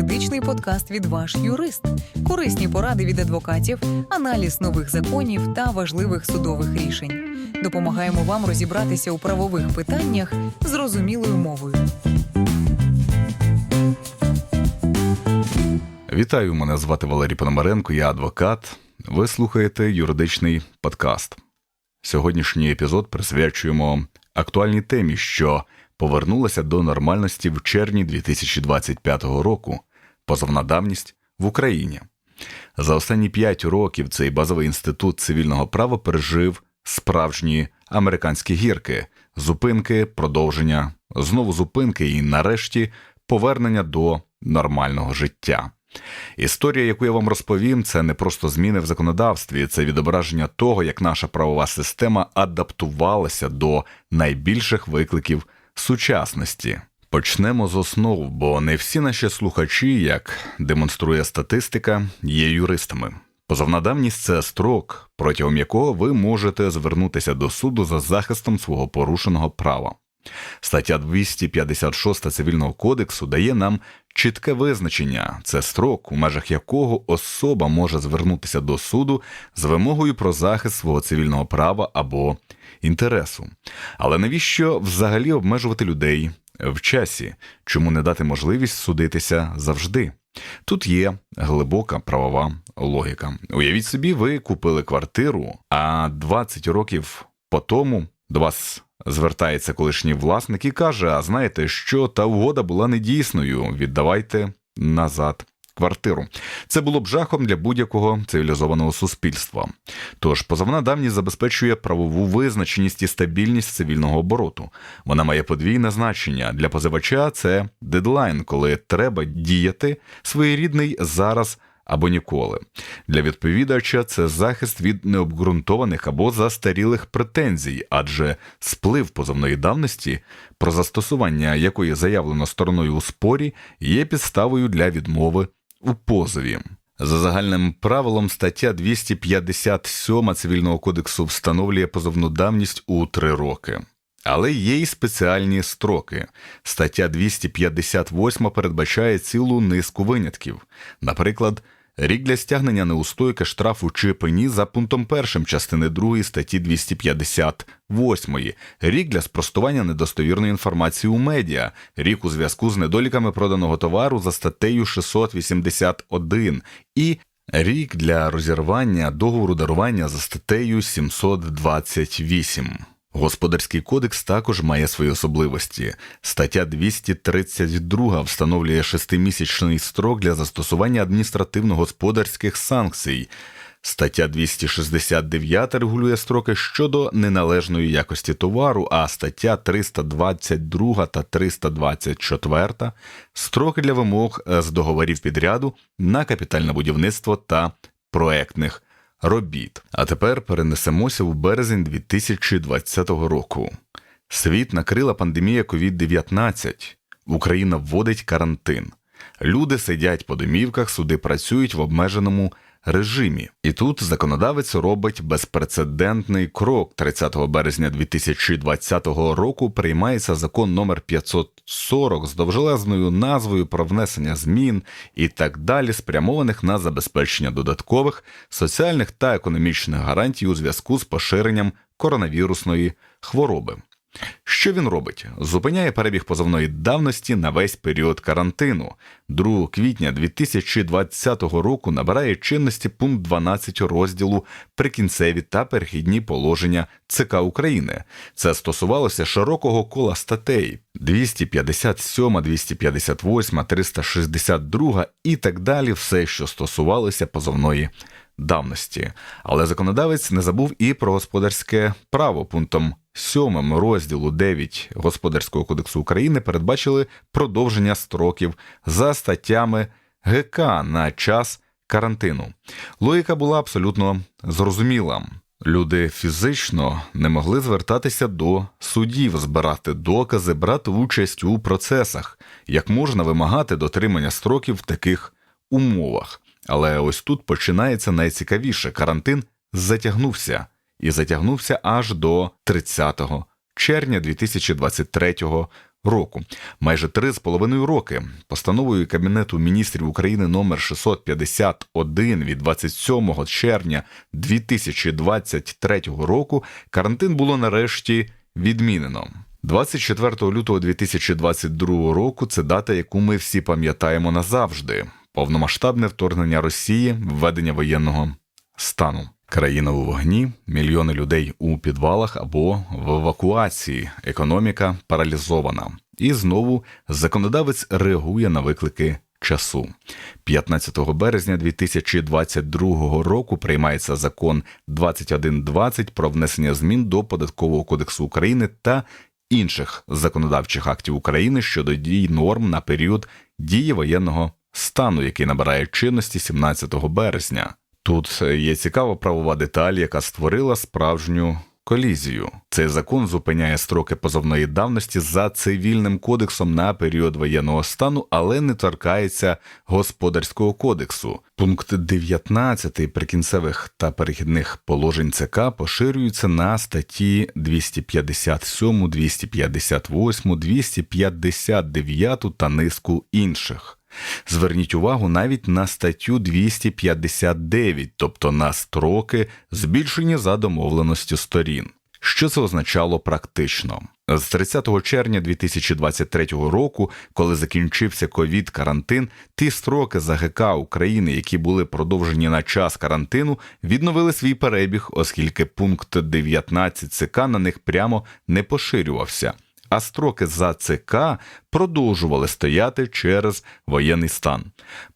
юридичний подкаст від ваш юрист, корисні поради від адвокатів, аналіз нових законів та важливих судових рішень. Допомагаємо вам розібратися у правових питаннях зрозумілою мовою. Вітаю, мене звати Валерій Пономаренко, я адвокат. Ви слухаєте юридичний подкаст. Сьогоднішній епізод присвячуємо актуальній темі, що повернулася до нормальності в червні 2025 року позовна давність в Україні. За останні п'ять років цей базовий інститут цивільного права пережив справжні американські гірки, зупинки, продовження, знову зупинки і, нарешті, повернення до нормального життя. Історія, яку я вам розповім, це не просто зміни в законодавстві, це відображення того, як наша правова система адаптувалася до найбільших викликів сучасності. Почнемо з основ, бо не всі наші слухачі, як демонструє статистика, є юристами. Позовна давність це строк, протягом якого ви можете звернутися до суду за захистом свого порушеного права. Стаття 256 цивільного кодексу дає нам чітке визначення це строк, у межах якого особа може звернутися до суду з вимогою про захист свого цивільного права або інтересу. Але навіщо взагалі обмежувати людей в часі? Чому не дати можливість судитися завжди? Тут є глибока правова логіка. Уявіть собі, ви купили квартиру, а 20 років по тому до вас звертається колишній власник і каже: А знаєте, що та угода була недійсною, віддавайте назад. Квартиру це було б жахом для будь-якого цивілізованого суспільства. Тож позовна давність забезпечує правову визначеність і стабільність цивільного обороту. Вона має подвійне значення для позивача. Це дедлайн, коли треба діяти своєрідний зараз або ніколи. Для відповідача це захист від необґрунтованих або застарілих претензій, адже сплив позовної давності, про застосування якої заявлено стороною у спорі, є підставою для відмови у позові. За загальним правилом, стаття 257 цивільного кодексу встановлює позовну давність у три роки. Але є й спеціальні строки. Стаття 258 передбачає цілу низку винятків, наприклад, рік для стягнення неустойки штрафу чи пені за пунктом 1 частини 2 статті 258, рік для спростування недостовірної інформації у медіа, рік у зв'язку з недоліками проданого товару за статтею 681 і рік для розірвання договору дарування за статтею 728. Господарський кодекс також має свої особливості. Стаття 232 встановлює шестимісячний строк для застосування адміністративно-господарських санкцій. Стаття 269 регулює строки щодо неналежної якості товару, а стаття 322 та 324 строки для вимог з договорів підряду на капітальне будівництво та проектних робіт. А тепер перенесемося в березень 2020 року. Світ накрила пандемія COVID-19. Україна вводить карантин. Люди сидять по домівках, суди працюють в обмеженому режимі. І тут законодавець робить безпрецедентний крок. 30 березня 2020 року приймається закон номер 540 з довжелезною назвою про внесення змін і так далі, спрямованих на забезпечення додаткових соціальних та економічних гарантій у зв'язку з поширенням коронавірусної хвороби. Що він робить? Зупиняє перебіг позовної давності на весь період карантину. 2 квітня 2020 року набирає чинності пункт 12 розділу Прикінцеві та перехідні положення ЦК України. Це стосувалося широкого кола статей 257, 258, 362 і так далі, все, що стосувалося позовної давності. Але законодавець не забув і про господарське право пунктом. Сьомим розділу 9 Господарського кодексу України передбачили продовження строків за статтями ГК на час карантину. Логіка була абсолютно зрозуміла. Люди фізично не могли звертатися до судів, збирати докази, брати участь у процесах, як можна вимагати дотримання строків в таких умовах. Але ось тут починається найцікавіше: карантин затягнувся і затягнувся аж до 30 червня 2023 року, майже три з половиною роки. Постановою Кабінету міністрів України номер 651 від 27 червня 2023 року карантин було нарешті відмінено. 24 лютого 2022 року це дата, яку ми всі пам'ятаємо назавжди. Повномасштабне вторгнення Росії, введення воєнного стану. Країна у вогні, мільйони людей у підвалах або в евакуації, економіка паралізована. І знову законодавець реагує на виклики часу. 15 березня 2022 року приймається закон 2120 про внесення змін до податкового кодексу України та інших законодавчих актів України щодо дій норм на період дії воєнного стану, який набирає чинності 17 березня. Тут є цікава правова деталь, яка створила справжню колізію. Цей закон зупиняє строки позовної давності за цивільним кодексом на період воєнного стану, але не торкається господарського кодексу. Пункт 19 прикінцевих та перехідних положень ЦК поширюються на статті 257, 258, 259 та низку інших. Зверніть увагу навіть на статтю 259, тобто на строки, збільшені за домовленістю сторін. Що це означало практично? З 30 червня 2023 року, коли закінчився ковід-карантин, ті строки за ГК України, які були продовжені на час карантину, відновили свій перебіг, оскільки пункт 19 ЦК на них прямо не поширювався а строки за ЦК продовжували стояти через воєнний стан.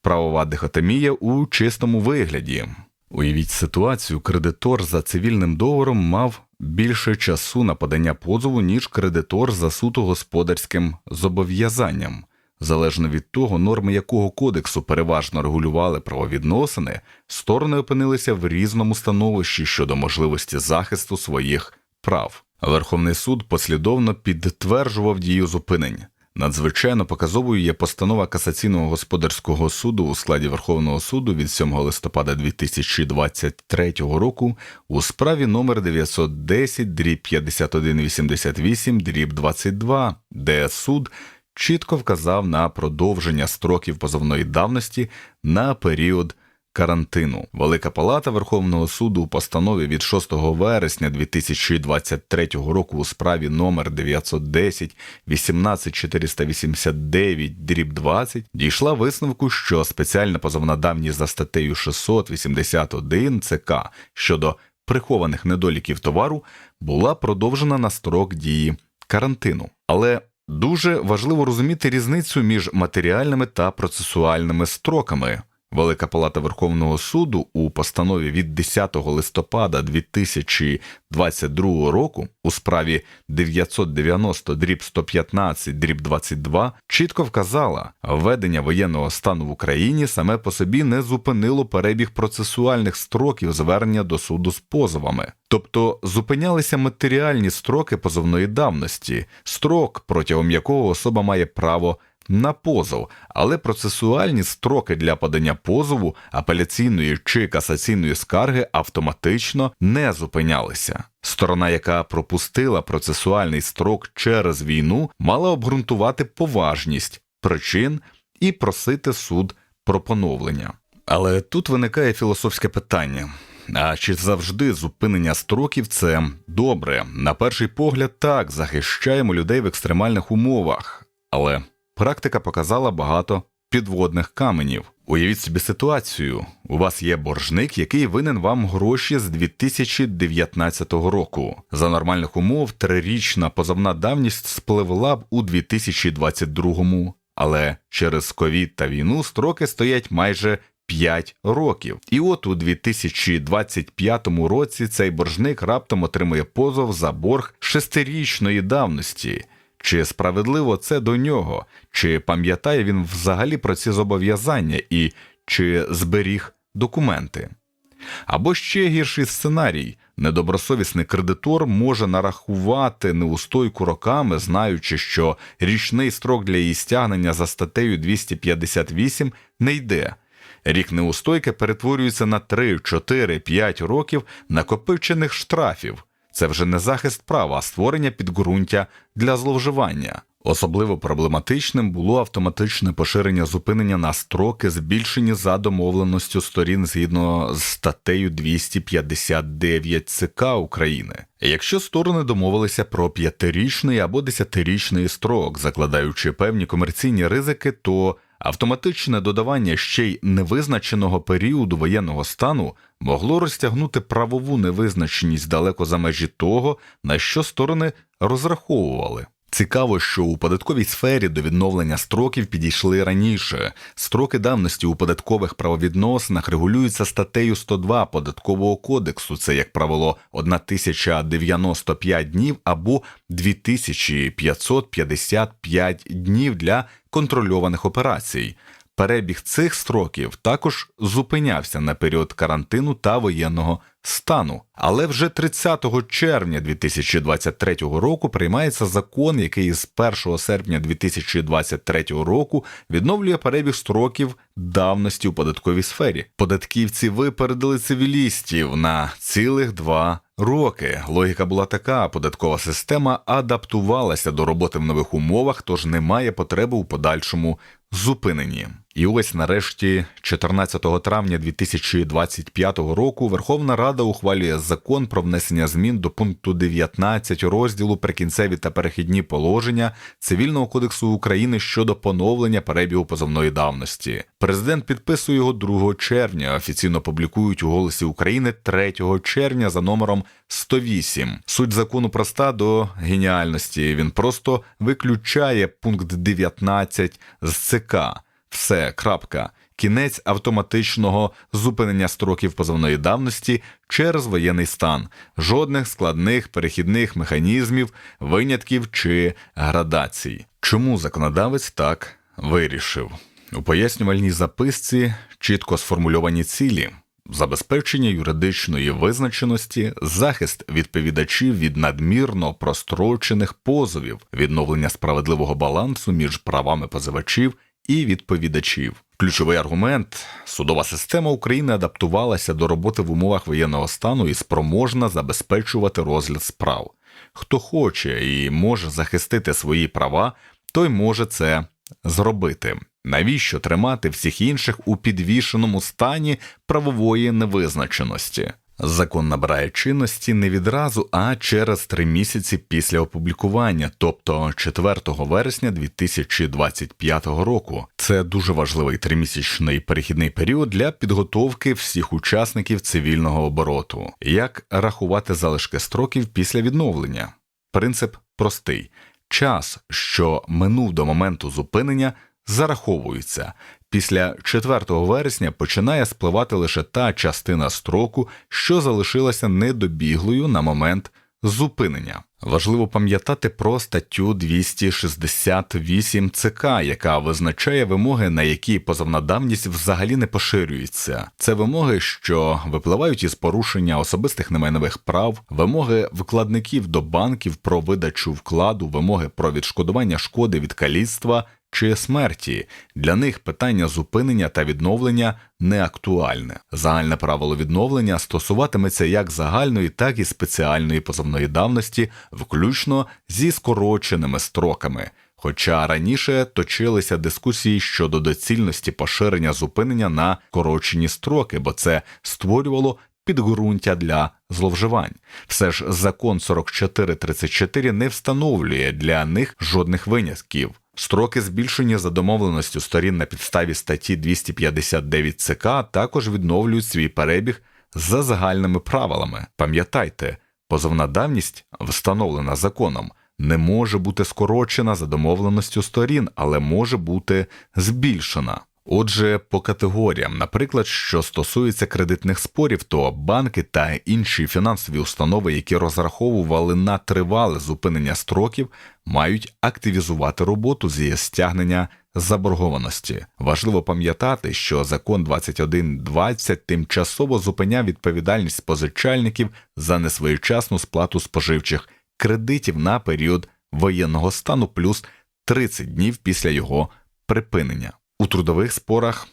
Правова дихотомія у чистому вигляді. Уявіть ситуацію, кредитор за цивільним договором мав більше часу на подання позову, ніж кредитор за суто господарським зобов'язанням. Залежно від того, норми якого кодексу переважно регулювали правовідносини, сторони опинилися в різному становищі щодо можливості захисту своїх прав. Верховний суд послідовно підтверджував дію зупинень. Надзвичайно показовою є постанова касаційного господарського суду у складі Верховного суду від 7 листопада 2023 року у справі номер 910 дріб 5188 дріб 22, де суд чітко вказав на продовження строків позовної давності на період карантину. Велика палата Верховного суду у постанові від 6 вересня 2023 року у справі номер 910 18489 дріб 20 дійшла висновку, що спеціальна позовна давність за статтею 681 ЦК щодо прихованих недоліків товару була продовжена на строк дії карантину. Але дуже важливо розуміти різницю між матеріальними та процесуальними строками. Велика Палата Верховного суду у постанові від 10 листопада 2022 року у справі 990 дріб 115 дріб 22 чітко вказала, введення воєнного стану в Україні саме по собі не зупинило перебіг процесуальних строків звернення до суду з позовами. Тобто зупинялися матеріальні строки позовної давності, строк, протягом якого особа має право на позов, але процесуальні строки для подання позову, апеляційної чи касаційної скарги автоматично не зупинялися. Сторона, яка пропустила процесуальний строк через війну, мала обґрунтувати поважність причин і просити суд про поновлення. Але тут виникає філософське питання. А чи завжди зупинення строків це добре? На перший погляд, так захищаємо людей в екстремальних умовах, але Практика показала багато підводних каменів. Уявіть собі ситуацію: у вас є боржник, який винен вам гроші з 2019 року. За нормальних умов трирічна позовна давність спливла б у 2022, але через ковід та війну строки стоять майже 5 років. І от у 2025 році цей боржник раптом отримує позов за борг шестирічної давності. Чи справедливо це до нього, чи пам'ятає він взагалі про ці зобов'язання і чи зберіг документи? Або ще гірший сценарій недобросовісний кредитор може нарахувати неустойку роками, знаючи, що річний строк для її стягнення за статтею 258 не йде. Рік неустойки перетворюється на 3, 4, 5 років накопичених штрафів. Це вже не захист права, а створення підґрунтя для зловживання. Особливо проблематичним було автоматичне поширення зупинення на строки, збільшені за домовленістю сторін згідно з статтею 259 ЦК України. Якщо сторони домовилися про п'ятирічний або десятирічний строк, закладаючи певні комерційні ризики, то автоматичне додавання ще й невизначеного періоду воєнного стану могло розтягнути правову невизначеність далеко за межі того, на що сторони розраховували. Цікаво, що у податковій сфері до відновлення строків підійшли раніше. Строки давності у податкових правовідносинах регулюються статтею 102 податкового кодексу. Це як правило 1095 днів або 2555 днів для контрольованих операцій. Перебіг цих строків також зупинявся на період карантину та воєнного стану. Але вже 30 червня 2023 року приймається закон, який з 1 серпня 2023 року відновлює перебіг строків давності у податковій сфері. Податківці випередили цивілістів на цілих два роки. Логіка була така: податкова система адаптувалася до роботи в нових умовах, тож немає потреби у подальшому зупиненні. І ось нарешті, 14 травня 2025 року, Верховна Рада ухвалює закон про внесення змін до пункту 19 розділу прикінцеві та перехідні положення Цивільного кодексу України щодо поновлення перебігу позовної давності. Президент підписує його 2 червня. Офіційно публікують у голосі України 3 червня за номером 108. Суть закону проста до геніальності. Він просто виключає пункт 19 з ЦК. Все, крапка. Кінець автоматичного зупинення строків позовної давності через воєнний стан, жодних складних перехідних механізмів, винятків чи градацій. Чому законодавець так вирішив? У пояснювальній записці чітко сформульовані цілі. Забезпечення юридичної визначеності, захист відповідачів від надмірно прострочених позовів, відновлення справедливого балансу між правами позивачів і відповідачів. Ключовий аргумент судова система України адаптувалася до роботи в умовах воєнного стану і спроможна забезпечувати розгляд справ. Хто хоче і може захистити свої права, той може це зробити. Навіщо тримати всіх інших у підвішеному стані правової невизначеності? Закон набирає чинності не відразу, а через три місяці після опублікування, тобто 4 вересня 2025 року. Це дуже важливий тримісячний перехідний період для підготовки всіх учасників цивільного обороту. Як рахувати залишки строків після відновлення? Принцип простий: час, що минув до моменту зупинення, зараховується. Після 4 вересня починає спливати лише та частина строку, що залишилася недобіглою на момент зупинення. Важливо пам'ятати про статтю 268 ЦК, яка визначає вимоги, на які позовна давність взагалі не поширюється. Це вимоги, що випливають із порушення особистих немайнових прав, вимоги вкладників до банків про видачу вкладу, вимоги про відшкодування шкоди від каліцтва чи смерті. Для них питання зупинення та відновлення не актуальне. Загальне правило відновлення стосуватиметься як загальної, так і спеціальної позовної давності, включно зі скороченими строками. Хоча раніше точилися дискусії щодо доцільності поширення зупинення на корочені строки, бо це створювало підґрунтя для зловживань. Все ж закон 4434 не встановлює для них жодних винятків. Строки збільшення за домовленістю сторін на підставі статті 259 ЦК також відновлюють свій перебіг за загальними правилами. Пам'ятайте, позовна давність, встановлена законом, не може бути скорочена за домовленістю сторін, але може бути збільшена. Отже, по категоріям, наприклад, що стосується кредитних спорів, то банки та інші фінансові установи, які розраховували на тривале зупинення строків, мають активізувати роботу зі стягнення заборгованості. Важливо пам'ятати, що закон 2120 тимчасово зупиняв відповідальність позичальників за несвоєчасну сплату споживчих кредитів на період воєнного стану плюс 30 днів після його припинення. У трудових спорах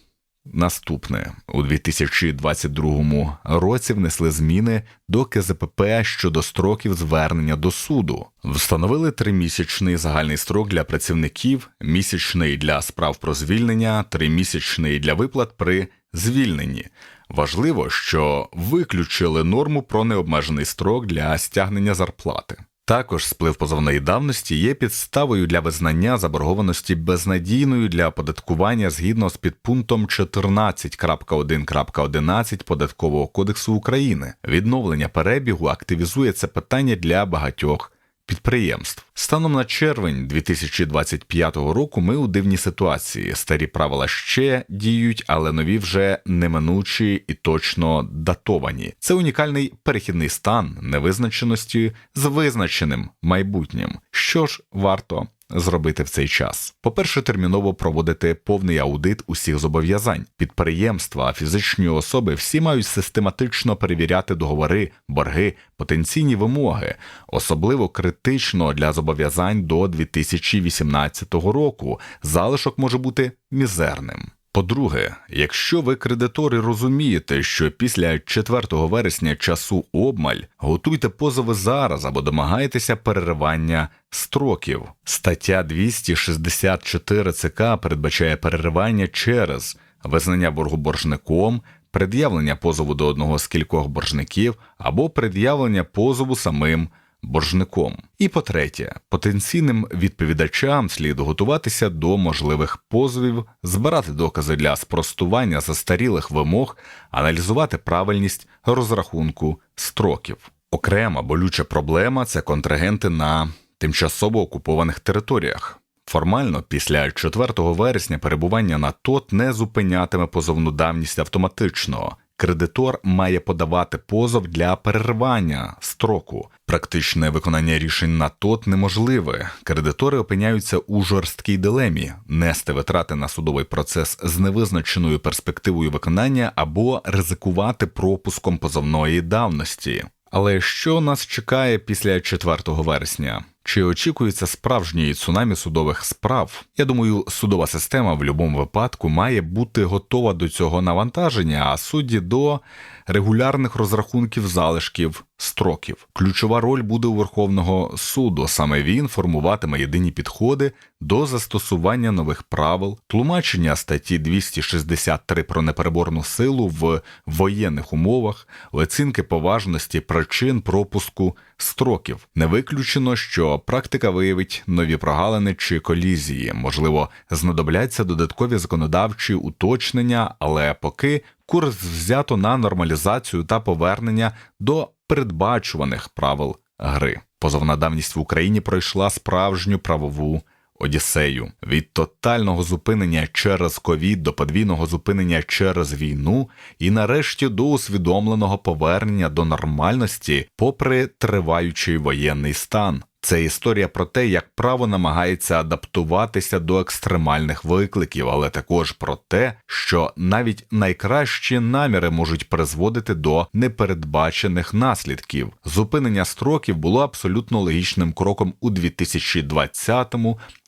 Наступне у 2022 році внесли зміни до КЗПП щодо строків звернення до суду. Встановили тримісячний загальний строк для працівників, місячний для справ про звільнення, тримісячний для виплат при звільненні. Важливо, що виключили норму про необмежений строк для стягнення зарплати. Також сплив позовної давності є підставою для визнання заборгованості безнадійною для оподаткування згідно з підпунктом 14.1.11 Податкового кодексу України. Відновлення перебігу активізує це питання для багатьох підприємств. Станом на червень 2025 року ми у дивній ситуації. Старі правила ще діють, але нові вже неминучі і точно датовані. Це унікальний перехідний стан невизначеності з визначеним майбутнім. Що ж варто зробити в цей час? По-перше, терміново проводити повний аудит усіх зобов'язань. Підприємства, фізичні особи всі мають систематично перевіряти договори, борги, потенційні вимоги, особливо критично для зобов'язань до 2018 року. Залишок може бути мізерним. По-друге, якщо ви кредитори розумієте, що після 4 вересня часу обмаль, готуйте позови зараз або домагайтеся переривання строків. Стаття 264 ЦК передбачає переривання через визнання боргу боржником, пред'явлення позову до одного з кількох боржників або пред'явлення позову самим боржником. І по-третє, потенційним відповідачам слід готуватися до можливих позовів, збирати докази для спростування застарілих вимог, аналізувати правильність розрахунку строків. Окрема болюча проблема це контрагенти на тимчасово окупованих територіях. Формально, після 4 вересня перебування на ТОТ не зупинятиме позовну давність автоматично. Кредитор має подавати позов для перервання строку. Практичне виконання рішень на ТОТ неможливе. Кредитори опиняються у жорсткій дилемі нести витрати на судовий процес з невизначеною перспективою виконання або ризикувати пропуском позовної давності. Але що нас чекає після 4 вересня? Чи очікується справжній цунамі судових справ? Я думаю, судова система в будь-якому випадку має бути готова до цього навантаження, а судді до регулярних розрахунків залишків строків. Ключова роль буде у Верховного суду. Саме він формуватиме єдині підходи до застосування нових правил, тлумачення статті 263 про непереборну силу в воєнних умовах, оцінки поважності причин пропуску строків. Не виключено, що практика виявить нові прогалини чи колізії, можливо, знадобляться додаткові законодавчі уточнення, але поки курс взято на нормалізацію та повернення до передбачуваних правил гри. Позовна давність в Україні пройшла справжню правову. Одіссею від тотального зупинення через ковід до подвійного зупинення через війну, і нарешті до усвідомленого повернення до нормальності, попри триваючий воєнний стан. Це історія про те, як право намагається адаптуватися до екстремальних викликів, але також про те, що навіть найкращі наміри можуть призводити до непередбачених наслідків. Зупинення строків було абсолютно логічним кроком у 2020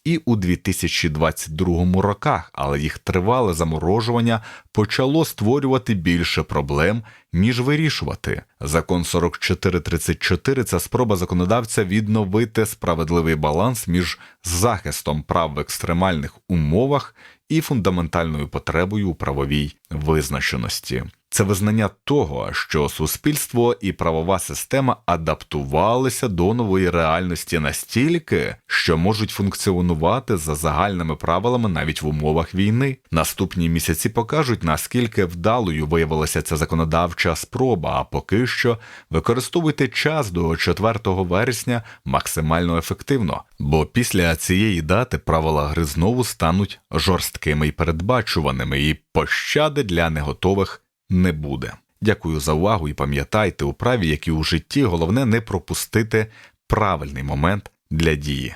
і у 2022 роках, але їх тривале заморожування почало створювати більше проблем, ніж вирішувати. Закон 4434 – це спроба законодавця відновити справедливий баланс між захистом прав в екстремальних умовах і фундаментальною потребою у правовій визначеності. Це визнання того, що суспільство і правова система адаптувалися до нової реальності настільки, що можуть функціонувати за загальними правилами навіть в умовах війни. Наступні місяці покажуть, наскільки вдалою виявилася ця законодавча спроба. А поки що використовуйте час до 4 вересня максимально ефективно, бо після цієї дати правила гри знову стануть жорсткими і передбачуваними, і пощади для неготових не буде. Дякую за увагу і пам'ятайте у праві, як і у житті, головне не пропустити правильний момент для дії.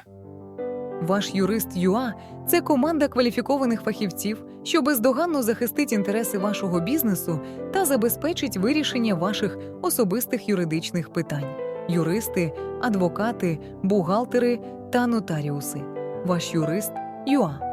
Ваш юрист ЮА це команда кваліфікованих фахівців, що бездоганно захистить інтереси вашого бізнесу та забезпечить вирішення ваших особистих юридичних питань. Юристи, адвокати, бухгалтери та нотаріуси. Ваш юрист ЮА.